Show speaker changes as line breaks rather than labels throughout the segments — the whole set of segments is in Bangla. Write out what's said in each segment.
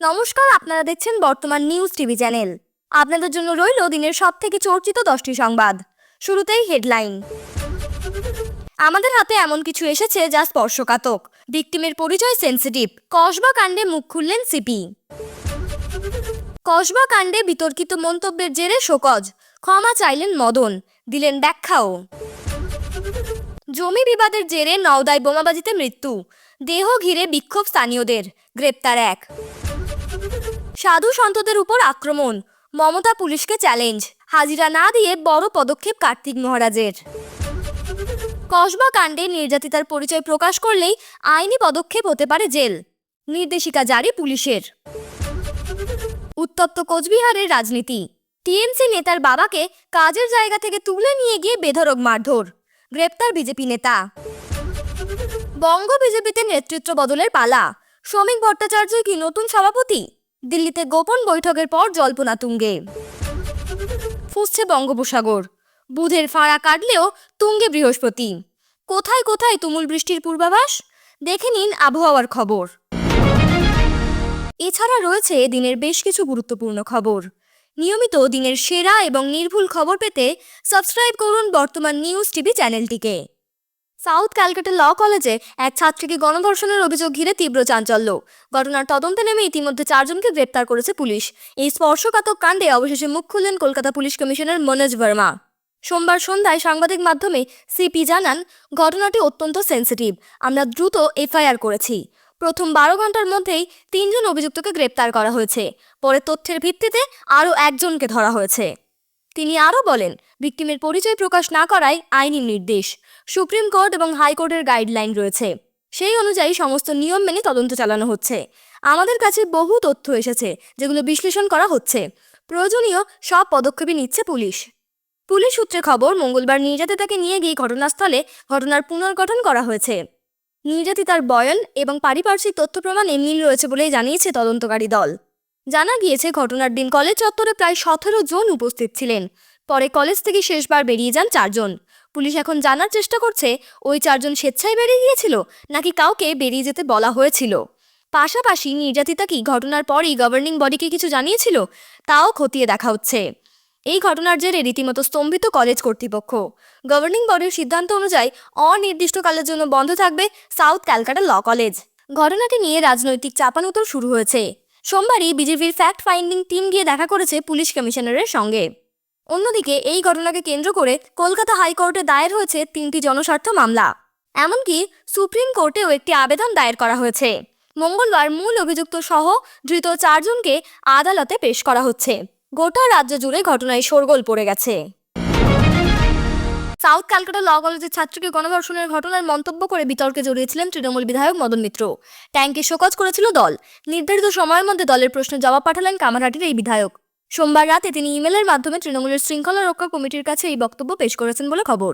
নমস্কার, আপনারা দেখছেন বর্তমান নিউজ টিভি চ্যানেল। আপনাদের জন্য রইল দিনের সব থেকে চর্চিত দশটি সংবাদ। শুরুতেই হেডলাইন। আমাদের হাতে এমন কিছু এসেছে যা স্পর্শকাতক। ভিকটিমের পরিচয় সেন্সিটিভ। কসবা কাণ্ডে মুখ খুললেন সিপি। কসবা কাণ্ডে বিতর্কিত মন্তব্যের জেরে শোকজ। ক্ষমা চাইলেন মদন। দিলেন ব্যাখ্যাও। জমি বিবাদের জেরে নওদায় বোমাবাজিতে মৃত্যু। দেহ ঘিরে বিক্ষোভ স্থানীয়দের। গ্রেপ্তার এক। সাধু সন্তদের উপর আক্রমণ। মমতা পুলিশকে চ্যালেঞ্জ। হাজিরা না দিয়ে বড় পদক্ষেপ কার্তিক মহারাজের। কসবা কাণ্ডে নির্যাতিতার পরিচয় প্রকাশ করলেই আইনি পদক্ষেপ হতে পারে জেল। নির্দেশিকা জারি পুলিশের। উত্তপ্ত কোচবিহারের রাজনীতি। টিএমসি নেতার বাবাকে কাজের জায়গা থেকে তুলে নিয়ে গিয়ে বেধরক মারধর। গ্রেপ্তার বিজেপি নেতা। বঙ্গ বিজেপিতে নেতৃত্ব বদলের পালা। শ্রমিক ভট্টাচার্য কি নতুন সভাপতি? দিল্লিতে গোপন বৈঠকের পর জল্পনা তুঙ্গে। ফুসছে বঙ্গোপসাগর। বুধের ফাড়া কাটলেও তুঙ্গে বৃহস্পতি। কোথায় কোথায় তুমুল বৃষ্টির পূর্বাভাস? দেখে নিন আবহাওয়ার খবর। এছাড়া রয়েছে দিনের বেশ কিছু গুরুত্বপূর্ণ খবর। নিয়মিত দিনের সেরা এবং নির্ভুল খবর পেতে সাবস্ক্রাইব করুন বর্তমান নিউজ টিভি চ্যানেলটিকে। সাউথ ক্যালকাটা ল কলেজে এক ছাত্রীকে গণধর্ষণের অভিযোগ ঘিরে তীব্র চাঞ্চল্য। ঘটনার তদন্তে নেমে ইতিমধ্যে চারজনকে গ্রেপ্তার করেছে পুলিশ। এই স্পর্শকাতক কাণ্ডে অবশেষে মুখ খুললেন কলকাতা পুলিশ কমিশনার মনোজ ভার্মা। সোমবার সন্ধ্যায় সাংবাদিক মাধ্যমে সিপি জানান, ঘটনাটি অত্যন্ত সেন্সিটিভ। আমরা দ্রুত এফআইআর করেছি। প্রথম বারো ঘণ্টার মধ্যেই তিনজন অভিযুক্তকে গ্রেপ্তার করা হয়েছে। পরে তথ্যের ভিত্তিতে আরও একজনকে ধরা হয়েছে। তিনি আরও বলেন, ভিকটিমের পরিচয় প্রকাশ না করায় আইনি নির্দেশ। সুপ্রিম কোর্ট এবং হাইকোর্টের গাইডলাইন রয়েছে। সেই অনুযায়ী সমস্ত নিয়ম মেনে তদন্ত চালানো হচ্ছে। আমাদের কাছে বহু তথ্য এসেছে, যেগুলো বিশ্লেষণ করা হচ্ছে। প্রয়োজনীয় সব পদক্ষেপই নিচ্ছে পুলিশ। পুলিশ সূত্রে খবর, মঙ্গলবার নির্যাতিতাকে নিয়ে গিয়ে ঘটনাস্থলে ঘটনার পুনর্গঠন করা হয়েছে। নির্যাতিতার বয়ান এবং পারিপার্শ্বিক তথ্য প্রমাণে মিল রয়েছে বলেই জানিয়েছে তদন্তকারী দল। জানা গিয়েছে, ঘটনার দিন কলেজ চত্বরে প্রায় সতেরো জন উপস্থিত ছিলেন। পরে কলেজ থেকে শেষবার বেরিয়ে যান চারজন। পুলিশ এখন জানার চেষ্টা করছে, ওই চারজন স্বেচ্ছায় বেরিয়ে গিয়েছিল? নাকি কাউকে বেরিয়ে যেতে বলা হয়েছিল? পাশাপাশি নির্যাতিতা কি ঘটনার পরই গভর্নিং বডিকে কিছু জানিয়েছিল? তাও খতিয়ে দেখা হচ্ছে। এই ঘটনার জেরে রীতিমতো স্তম্ভিত কলেজ কর্তৃপক্ষ। গভর্নিং বডির সিদ্ধান্ত অনুযায়ী অনির্দিষ্টকালের জন্য বন্ধ থাকবে সাউথ ক্যালকাটা ল কলেজ ঘটনাটি নিয়ে রাজনৈতিক চাপানুতর শুরু হয়েছে। সোমবারই বিজেপির ফ্যাক্ট ফাইন্ডিং টিম গিয়ে দেখা করেছে পুলিশ কমিশনারের সঙ্গে। অন্যদিকে, এই ঘটনাকে কেন্দ্র করে কলকাতা হাইকোর্টে দায়ের হয়েছে তিনটি জনস্বার্থ মামলা। এমনকি সুপ্রিম কোর্টেও একটি আবেদন দায়ের করা হয়েছে। মঙ্গলবার মূল অভিযুক্ত সহ ধৃত চারজনকে আদালতে পেশ করা হচ্ছে। গোটা রাজ্য জুড়ে ঘটনায় শোরগোল পড়ে গেছে। সাউথ ক্যালকাটা ল কলেজের ছাত্রীকে গণধর্ষণের ঘটনার মন্তব্য করে বিতর্কে জড়িয়েছিলেন তৃণমূল বিধায়ক মদন মিত্র। ট্যাঙ্কে শোকজ করেছিল দল। নির্ধারিত সময়ের মধ্যে দলের প্রশ্নের জবাব পাঠালেন কামারহাটির এই বিধায়ক। সোমবার রাতে তিনি ইমেলের মাধ্যমে তৃণমূলের শৃঙ্খলা রক্ষা কমিটির কাছে এই বক্তব্য পেশ করেছেন বলে খবর।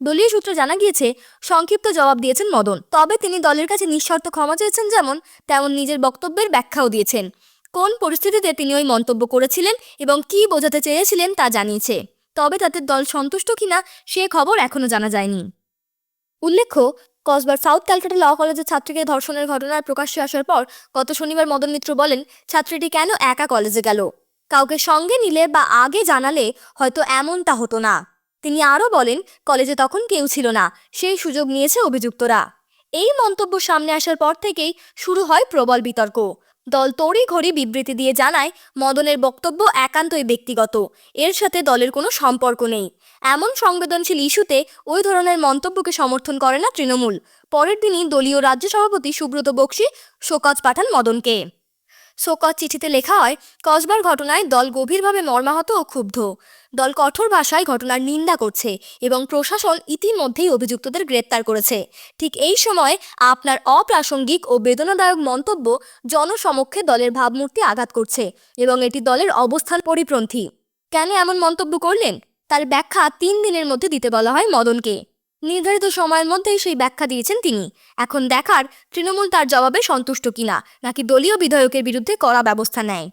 দলীয় সূত্রে জানা গিয়েছে, সংক্ষিপ্ত জবাব দিয়েছেন মদন। তবে তিনি দলের কাছে নিঃশর্ত ক্ষমা চেয়েছেন যেমন তেমন নিজের বক্তব্যের ব্যাখ্যাও দিয়েছেন। কোন পরিস্থিতিতে তিনি ওই মন্তব্য করেছিলেন এবং কী বোঝাতে চেয়েছিলেন তা জানিয়েছে। তবে তাদের দল সন্তুষ্ট কিনা সে খবর এখনও জানা যায়নি। উল্লেখ্য, কসবার সাউথ ক্যালকাটা ল কলেজের ছাত্রীকে ধর্ষণের ঘটনার প্রকাশ্যে আসার পর গত শনিবার মদন মিত্র বলেন, ছাত্রীটি কেন একা কলেজে গেল? কাউকে সঙ্গে নিলে বা আগে জানালে হয়তো এমনটা হতো না। তিনি আরও বলেন, কলেজে তখন কেউ ছিল না, সেই সুযোগ নিয়েছে অভিযুক্তরা। এই মন্তব্য সামনে আসার পর থেকেই শুরু হয় প্রবল বিতর্ক। দল তড়িঘড়ি বিবৃতি দিয়ে জানায়, মদনের বক্তব্য একান্তই ব্যক্তিগত, এর সাথে দলের কোনো সম্পর্ক নেই। এমন সংবেদনশীল ইস্যুতে ওই ধরনের মন্তব্যকে সমর্থন করে না তৃণমূল। পরের দিনই দলীয় রাজ্য সভাপতি সুব্রত বক্সি শোকজ পাঠান মদনকে। শোকজ চিঠিতে লেখা হয়, কসবার ঘটনায় দল গভীরভাবে মর্মাহত ও ক্ষুব্ধ। দল কঠোর ভাষায় ঘটনার নিন্দা করছে এবং প্রশাসন ইতিমধ্যেই অভিযুক্তদের গ্রেপ্তার করেছে। ঠিক এই সময় আপনার অপ্রাসঙ্গিক ও বেদনাদায়ক মন্তব্য জনসমক্ষে দলের ভাবমূর্তি আঘাত করছে এবং এটি দলের অবস্থান পরিপন্থী। কেন এমন মন্তব্য করলেন? তার ব্যাখ্যা তিন দিনের মধ্যে দিতে বলা হয় মদনকে। নির্ধারিত সময়ের মধ্যেই সেই ব্যাখ্যা দিয়েছেন তিনি। এখন দেখার তৃণমূল তার জবাবে সন্তুষ্ট কিনা, নাকি দলীয় বিধায়কের বিরুদ্ধে কড়া ব্যবস্থা নেয়?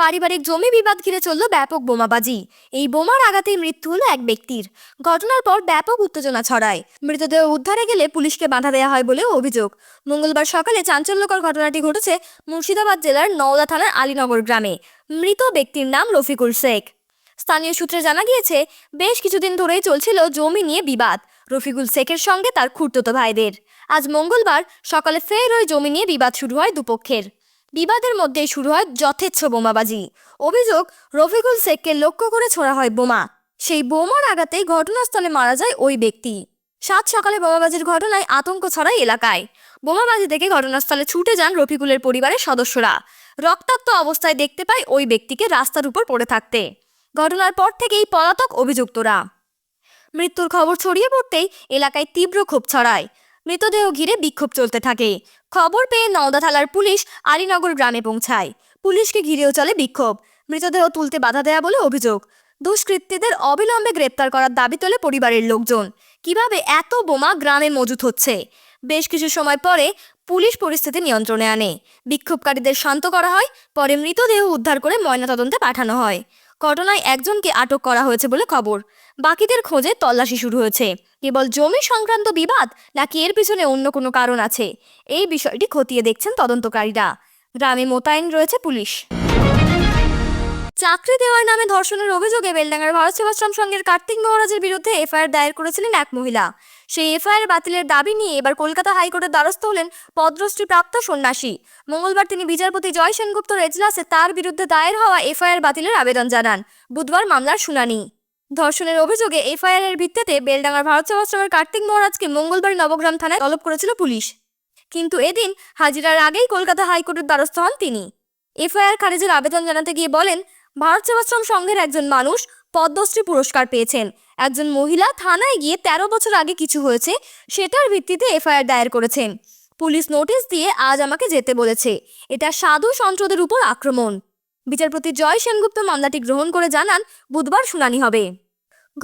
পারিবারিক জমি বিবাদ ঘিরে চলল ব্যাপক বোমাবাজি। এই বোমার আঘাতেই মৃত্যু হলো এক ব্যক্তির। ঘটনার পর ব্যাপক উত্তেজনা ছড়ায়। মৃতদেহ উদ্ধারে গেলে পুলিশকে বাধা দেওয়া হয় বলেও অভিযোগ। মঙ্গলবার সকালে চাঞ্চল্যকর ঘটনাটি ঘটেছে মুর্শিদাবাদ জেলার নওদা থানার আলীনগর গ্রামে। মৃত ব্যক্তির নাম রফিকুল শেখ। স্থানীয় সূত্রে জানা গিয়েছে, বেশ কিছুদিন ধরেই চলছিল জমি নিয়ে বিবাদ। রফিকুল শেখের সঙ্গে তার খুঁড়তো ভাইদের। আজ মঙ্গলবার সকালে ফের ওই জমি নিয়ে বিবাদ শুরু হয় দুপক্ষের। বিবাদের মধ্যেই শুরু হয় যথেচ্ছ বোমাবাজি। অভিযোগ, রফিকুল শেখকে লক্ষ্য করে ছোড়া হয় বোমা। সেই বোমার আঘাতেই ঘটনাস্থলে মারা যায় ওই ব্যক্তি। সাত সকালে বোমাবাজির ঘটনায় আতঙ্ক ছড়ায় এলাকায়। বোমাবাজি দেখে ঘটনাস্থলে ছুটে যান রফিকুলের পরিবারের সদস্যরা। রক্তাক্ত অবস্থায় দেখতে পায় ওই ব্যক্তিকে রাস্তার উপর পড়ে থাকতে। ঘটনার পর থেকেই পলাতক অভিযুক্তরা। মৃত্যুর খবর ছড়িয়ে পড়তেই এলাকায় তীব্র ক্ষোভ ছড়ায়। মৃতদেহ ঘিরে বিক্ষোভ চলতে থাকে। খবর পেয়ে নওদা থানার পুলিশ আলীনগর গ্রামে পৌঁছায়। পুলিশকে ঘিরেও চলে বিক্ষোভ। মৃতদেহ তুলতে বাধা দেয়া বলে অভিযোগ। দুষ্কৃতীদের অবিলম্বে গ্রেপ্তার করার দাবি তোলে পরিবারের লোকজন। কীভাবে এত বোমা গ্রামে মজুত হচ্ছে? বেশ কিছু সময় পরে পুলিশ পরিস্থিতি নিয়ন্ত্রণে আনে। বিক্ষোভকারীদের শান্ত করা হয়, পরে মৃতদেহ উদ্ধার করে ময়নাতদন্তে পাঠানো হয়। ঘটনায় একজনকে আটক করা হয়েছে বলে খবর। বাকিদের খোঁজে তল্লাশি শুরু হয়েছে। কেবল জমি সংক্রান্ত বিবাদ নাকি এর পিছনে অন্য কোনো কারণ আছে? এই বিষয়টি খতিয়ে দেখছেন তদন্তকারীরা। গ্রামে মোতায়েন রয়েছে পুলিশ। চাকরি দেওয়ার নামে ধর্ষণের অভিযোগে বেলডাঙ্গার ভারত সেবাশ্রম সংঘের কার্তিক মহারাজের বিরুদ্ধে এফআইআর দায়ের করেছিলেন এক মহিলা। সেই এফআইআর বাতিলের দাবি নিয়ে এবার কলকাতা হাইকোর্টের দ্বারস্থ হলেন পদ্মশ্রী প্রাপ্ত সন্ন্যাসী। মঙ্গলবার তিনি বিচারপতি জয় সেনগুপ্তর এজলাসে তার বিরুদ্ধে দায়ের হওয়া এফআইআর বাতিলের আবেদন জানান। বুধবার মামলার শুনানি। ধর্ষণের অভিযোগে এফআইআর এর ভিত্তিতে বেলডাঙ্গার ভারত সেবাশ্রমের কার্তিক মহারাজকে মঙ্গলবার নবগ্রাম থানায় তলব করেছিল পুলিশ। কিন্তু এদিন হাজিরার আগেই কলকাতা হাইকোর্টের দ্বারস্থ হন তিনি। এফআইআর খারিজের আবেদন জানাতে গিয়ে বলেন ভারত সেবাশ্রম সংঘের একজন মানুষ পদ্মশ্রী পুরস্কার পেয়েছেন। একজন মহিলা থানায় গিয়ে তেরো বছর আগে কিছু হয়েছে, সেটার ভিত্তিতে এফআইআর দায়ের করেছেন। পুলিশ নোটিশ দিয়ে আজ আমাকে যেতে বলেছে। এটা সাধু সন্ত্রদের উপর আক্রমণ। বিচারপতি জয় সেনগুপ্ত মামলাটি গ্রহণ করে জানান, বুধবার শুনানি হবে।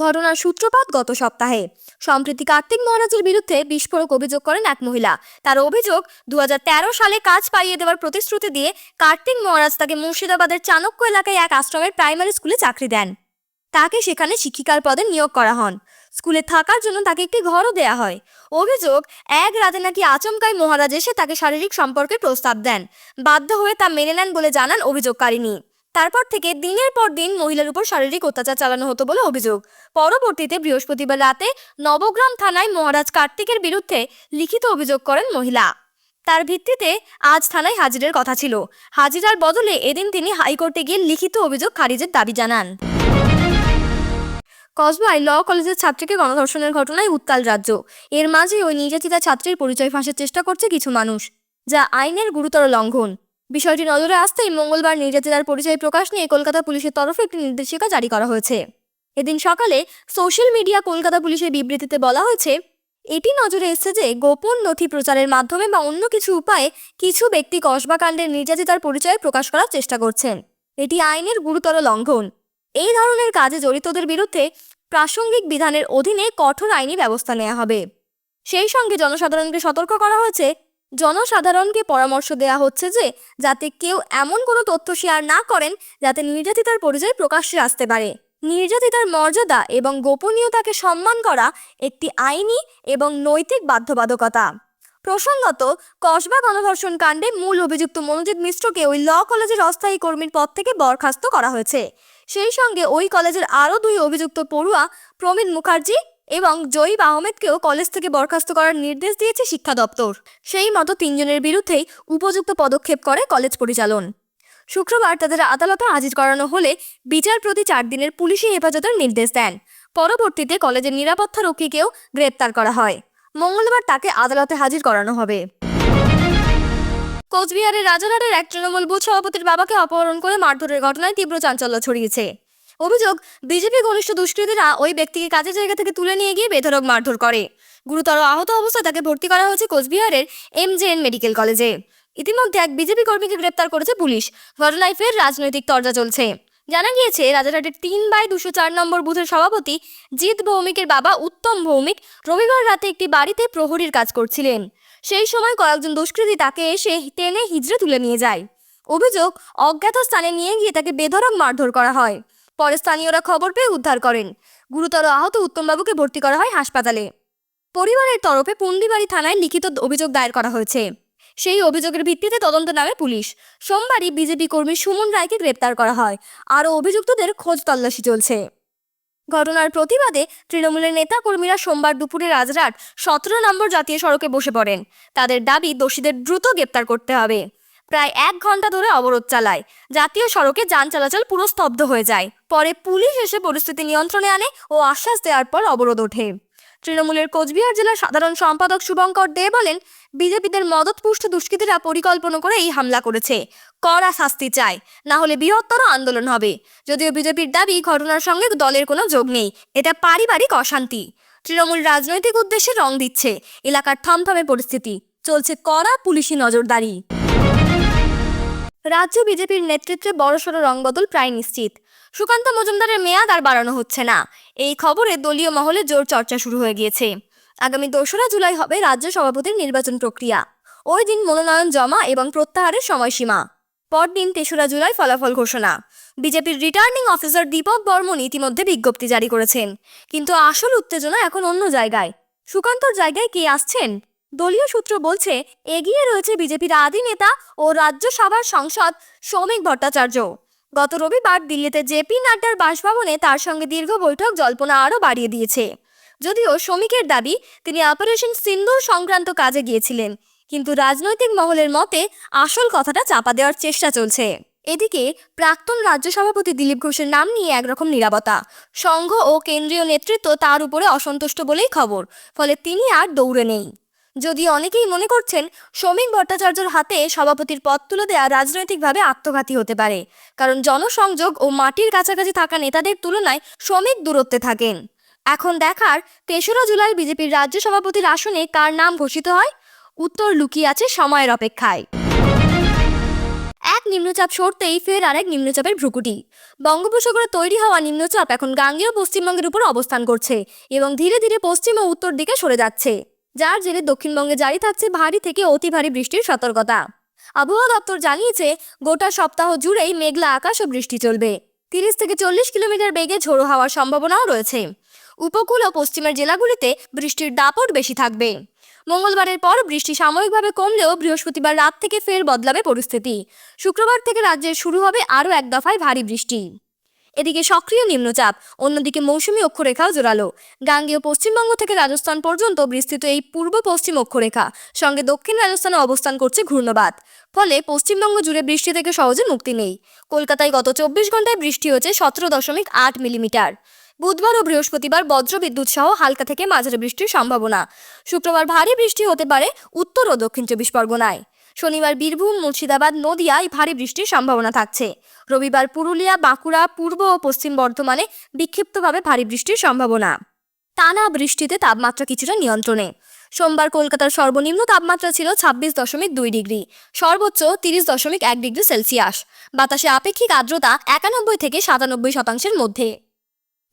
ঘটনার সূত্রপাত গত সপ্তাহে। সম্প্রতি কার্তিক মহারাজের বিরুদ্ধে বিস্ফোরক অভিযোগ করেন এক মহিলা। তার অভিযোগ দু হাজার তেরো সালে কাজ পাইয়ে দেওয়ার প্রতিশ্রুতি দিয়ে কার্তিক মহারাজ তাকে মুর্শিদাবাদের চাণক্য এলাকায় এক আশ্রমের প্রাইমারি স্কুলে চাকরি দেন। তাকে সেখানে শিক্ষিকার পদে নিয়োগ করা হন। স্কুলে থাকার জন্য তাকে একটি ঘরও দেয়া হয়। অভিযোগ, এক রাতে নাকি আচমকাই মহারাজ এসে তাকে শারীরিক সম্পর্কে প্রস্তাব দেন। বাধ্য হয়ে তা মেনে নেন বলে জানান অভিযোগকারিনী তারপর থেকে দিনের পর দিন মহিলার উপর শারীরিক অত্যাচার চালানো হতো বলে অভিযোগ। পরবর্তীতে বৃহস্পতিবার রাতে নবগ্রাম থানায় মহারাজ কার্তিকের বিরুদ্ধে লিখিত অভিযোগ করেন মহিলা। তার ভিত্তিতে আজ থানায় হাজিরের কথা ছিল। হাজিরার বদলে এদিন তিনি হাইকোর্টে গিয়ে লিখিত অভিযোগ খারিজের দাবি জানান। কসবায় ল কলেজের ছাত্রীকে গণধর্ষণের ঘটনায় উত্তাল রাজ্য। এর মাঝে ওই নির্যাতিতা ছাত্রীর পরিচয় ফাঁসের চেষ্টা করছে কিছু মানুষ, যা আইনের গুরুতর লঙ্ঘন। বিষয়টি নজরে আসতেই মঙ্গলবার নির্যাতিতার পরিচয় প্রকাশ নিয়ে কলকাতা পুলিশের তরফে একটি নির্দেশিকা জারি করা হয়েছে। এদিন সকালে সোশ্যাল মিডিয়া কলকাতা পুলিশের বিবৃতিতে বলা হয়েছে, এটি নজরে এসেছে যে গোপন নথি প্রচারের মাধ্যমে বা অন্য কিছু উপায়ে কিছু ব্যক্তি কসবা কাণ্ডের নির্যাতিতার পরিচয় প্রকাশ করার চেষ্টা করছেন। এটি আইনের গুরুতর লঙ্ঘন। এই ধরনের কাজে জড়িতদের বিরুদ্ধে প্রাসঙ্গিক বিধানের অধীনে কঠোর আইনি ব্যবস্থা নেওয়া হবে। সেই সঙ্গে জনসাধারণকে সতর্ক করা হয়েছে জনসাধারণকে পরামর্শ দেওয়া হচ্ছে যে, যাতে কেউ এমন কোনো তথ্য শেয়ার না করেন যাতে নির্যাতিতার পরিচয় প্রকাশ্যে আসতে পারে। নির্যাতিতার মর্যাদা এবং গোপনীয়তাকে সম্মান করা একটি আইনি এবং নৈতিক বাধ্যবাধকতা। প্রসঙ্গত, কসবা গণধর্ষণ কাণ্ডে মূল অভিযুক্ত মনোজিৎ মিশ্রকে ওই ল কলেজের অস্থায়ী কর্মীর পদ থেকে বরখাস্ত করা হয়েছে। সেই সঙ্গে ওই কলেজের আরও দুই অভিযুক্ত পড়ুয়া প্রমিত মুখার্জি এবং জয়ীব আহমেদকেও কলেজ থেকে বরখাস্ত করার নির্দেশ দিয়েছে শিক্ষা দপ্তর। সেই মতো তিনজনের বিরুদ্ধেই উপযুক্ত পদক্ষেপ করে কলেজ পরিচালন। শুক্রবার তাদের আদালতে হাজির করানো হলে বিচার প্রতি চার দিনের পুলিশি হেফাজতের নির্দেশ দেন। পরবর্তীতে কলেজের নিরাপত্তা রক্ষীকেও গ্রেপ্তার করা হয়। মঙ্গলবার তাকে আদালতে হাজির করানো হবে। কোচবিহারের রাজারহাটের এক তৃণমূল বুথ সভাপতির বাবাকে অপহরণ করে মারধরের ঘটনায় তীব্র চাঞ্চল্য ছড়িয়েছে। অভিযোগ, বিজেপি ঘনিষ্ঠ দুষ্কৃতীরা ওই ব্যক্তিকে কাজের জায়গা থেকে তুলে নিয়ে গিয়ে বেধরক মারধর করে। গুরুতর আহত অবস্থায় তাকে ভর্তি করা হয়েছে কোচবিহারের এমজেএন মেডিকেল কলেজে। ইতিমধ্যে এক বিজেপি কর্মীকে গ্রেপ্তার করেছে পুলিশ। ঘটনায় রাজনৈতিক তরজা চলছে। জানা গিয়েছে, রাজারহাটের তিন বাই দুশো চার নম্বর বুথের সভাপতি জিৎ ভৌমিকের বাবা উত্তম ভৌমিক রবিবার রাতে একটি বাড়িতে প্রহরীর কাজ করছিলেন। সেই সময় কয়েকজন দুষ্কৃতী তাকে এসে টেনে হিজড়ে তুলে নিয়ে যায়। অভিযোগ, অজ্ঞাত স্থানে নিয়ে গিয়ে তাকে বেধরক মারধর করা হয়। পরে স্থানীয়রা খবর পেয়ে উদ্ধার করেন। গুরুতর আহত উত্তমবাবুকে ভর্তি করা হয় হাসপাতালে। পরিবারের তরফে পুন্ডিবাড়ি থানায় লিখিত অভিযোগ দায়ের করা হয়েছে। সেই অভিযোগের ভিত্তিতে তদন্ত নামে পুলিশ। সোমবারই বিজেপি কর্মী সুমন রায়কে গ্রেপ্তার করা হয়। আরও অভিযুক্তদের খোঁজ তল্লাশি চলছে। ঘটনার প্রতিবাদে তৃণমূলের নেতা কর্মীরা সোমবার দুপুরে রাজরাট সতেরো নম্বর জাতীয় সড়কে বসে পড়েন। তাদের দাবি, দোষীদের দ্রুত গ্রেপ্তার করতে হবে। প্রায় এক ঘণ্টা ধরে অবরোধ চালায়। জাতীয় সড়কে যান চলাচল পুরো স্তব্ধ হয়ে যায়। পরে পুলিশ এসে পরিস্থিতি নিয়ন্ত্রণে আনে ও আশ্বাস দেওয়ার পর অবরোধ ওঠে। তৃণমূলের কোচবিহার জেলার সাধারণ সম্পাদক শুভঙ্কর দে বলেন, বিজেপিদের মদতপুষ্ট দুষ্কৃতীরা পরিকল্পনা করে এই হামলা করেছে। কড়া শাস্তি চায় না হলে বৃহত্তর আন্দোলন হবে। যদিও বিজেপির দাবি, ঘটনার সঙ্গে দলের কোনো যোগ নেই, এটা পারিবারিক অশান্তি। তৃণমূল রাজনৈতিক উদ্দেশ্যে রং দিচ্ছে, এলাকার থমথমে পরিস্থিতি। চলছে কড়া পুলিশি নজরদারি। রাজ্য বিজেপির নেতৃত্বে বড়সড় রংবদল প্রায় নিশ্চিত। সুকান্ত মজুমদারের মেয়াদ আর বাড়ানো হচ্ছে না। এই খবরে দলীয় মহলে জোর চর্চা শুরু হয়ে গিয়েছে। আগামী দোসরা জুলাই হবে রাজ্য সভাপতির নির্বাচন প্রক্রিয়া। ওই দিন মনোনয়ন জমা এবং প্রত্যাহারের সময়সীমা। পরদিন তেসরা জুলাই ফলাফল ঘোষণা। বিজেপির রিটার্নিং অফিসার দীপক বর্মন ইতিমধ্যে বিজ্ঞপ্তি জারি করেছেন। কিন্তু আসল উত্তেজনা এখন অন্য জায়গায়। সুকান্তর জায়গায় কে আসছেন? দলীয় সূত্র বলছে, এগিয়ে রয়েছে বিজেপির আদি নেতা ও রাজ্যসভার সংসদ সৌমিক ভট্টাচার্য। গত রবিবার দিল্লিতে জেপি নাড্ডার বাসভবনে তার সঙ্গে দীর্ঘ বৈঠক জল্পনা আরও বাড়িয়ে দিয়েছে। যদিও শ্রমিকের দাবি, তিনি অপারেশন সিন্দুর সংক্রান্ত কাজে গিয়েছিলেন, কিন্তু রাজনৈতিক মহলের মতে আসল কথাটা চাপা দেওয়ার চেষ্টা চলছে। এদিকে প্রাক্তন রাজ্য সভাপতি দিলীপ ঘোষের নাম নিয়ে একরকম নিরাপত্তা, সংঘ ও কেন্দ্রীয় নেতৃত্ব তার উপরে অসন্তুষ্ট বলেই খবর, ফলে তিনি আর দৌড়ে নেই। যদি অনেকেই মনে করছেন শ্রমিক ভট্টাচার্যর হাতে সভাপতির পদ তুলে দেওয়া রাজনৈতিকভাবে আত্মঘাতী হতে পারে, কারণ জনসংযোগ ও মাটির কাছাকাছি থাকা নেতাদের তুলনায় শ্রমিক দূরত্বে থাকেন। এখন দেখার তেসরা জুলাই বিজেপির রাজ্য সভাপতির আসনে কার নাম ঘোষিত হয়? উত্তর লুকিয়ে আছে সময়ের অপেক্ষায়। এক নিম্নচাপ সরতেই ফের আরেক নিম্নচাপের ভ্রুকুটি। বঙ্গোপসাগরে তৈরি হওয়া নিম্নচাপ এখন গাঙ্গেয় পশ্চিমবঙ্গের উপর অবস্থান করছে এবং ধীরে ধীরে পশ্চিম ও উত্তর দিকে সরে যাচ্ছে। যার জেরে দক্ষিণবঙ্গে জারি থাকছে ভারী থেকে অতি ভারী বৃষ্টির সতর্কতা। আবহাওয়া দপ্তর জানিয়েছে, গোটা সপ্তাহ জুড়েই মেঘলা আকাশ ও বৃষ্টি চলবে। তিরিশ থেকে চল্লিশ কিলোমিটার বেগে ঝোড়ো হওয়ার সম্ভাবনাও রয়েছে। উপকূল ও পশ্চিমের জেলাগুলিতে বৃষ্টির দাপট বেশি থাকবে। মঙ্গলবারের পর বৃষ্টি সাময়িকভাবে কমলেও বৃহস্পতিবার রাত থেকে ফের বদলাবে পরিস্থিতি। শুক্রবার থেকে রাজ্যে শুরু হবে আরও এক দফায় ভারী বৃষ্টি। এদিকে সক্রিয় নিম্নচাপ, অন্যদিকে মৌসুমী অক্ষরেখাও জোরালো। গাঙ্গেয় পশ্চিমবঙ্গ থেকে রাজস্থান পর্যন্ত বিস্তৃত এই পূর্ব পশ্চিম অক্ষরেখা, সঙ্গে দক্ষিণ রাজস্থানে অবস্থান করছে ঘূর্ণবাত ফলে পশ্চিমবঙ্গ জুড়ে বৃষ্টি থেকে সহজে মুক্তি নেই। কলকাতায় গত চব্বিশ ঘন্টায় বৃষ্টি হয়েছে সতেরো দশমিক আট মিলিমিটার। বুধবার ও বৃহস্পতিবার বজ্রবিদ্যুৎ সহ হালকা থেকে মাঝারি বৃষ্টির সম্ভাবনা। শুক্রবার ভারী বৃষ্টি হতে পারে উত্তর ও দক্ষিণ চব্বিশ পরগনায়। শনিবার বীরভূম, মুর্শিদাবাদ, নদিয়ায় ভারী বৃষ্টির সম্ভাবনা থাকছে। রবিবার পুরুলিয়া, বাঁকুড়া, পূর্ব ও পশ্চিম বর্ধমানে বিক্ষিপ্তভাবে ভারী বৃষ্টির সম্ভাবনা। টানা বৃষ্টিতে তাপমাত্রা কিছুটা নিয়ন্ত্রণে। সোমবার কলকাতার সর্বনিম্ন তাপমাত্রা ছিল ছাব্বিশ দশমিক দুই ডিগ্রি, সর্বোচ্চ তিরিশ দশমিক এক ডিগ্রি সেলসিয়াস। বাতাসে আপেক্ষিক আর্দ্রতা একানব্বই থেকে সাতানব্বই শতাংশের মধ্যে।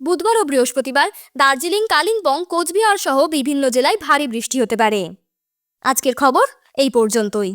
বুধবার ও বৃহস্পতিবার দার্জিলিং, কালিম্পং, কোচবিহার সহ বিভিন্ন জেলায় ভারী বৃষ্টি হতে পারে। আজকের খবর এই পর্যন্তই।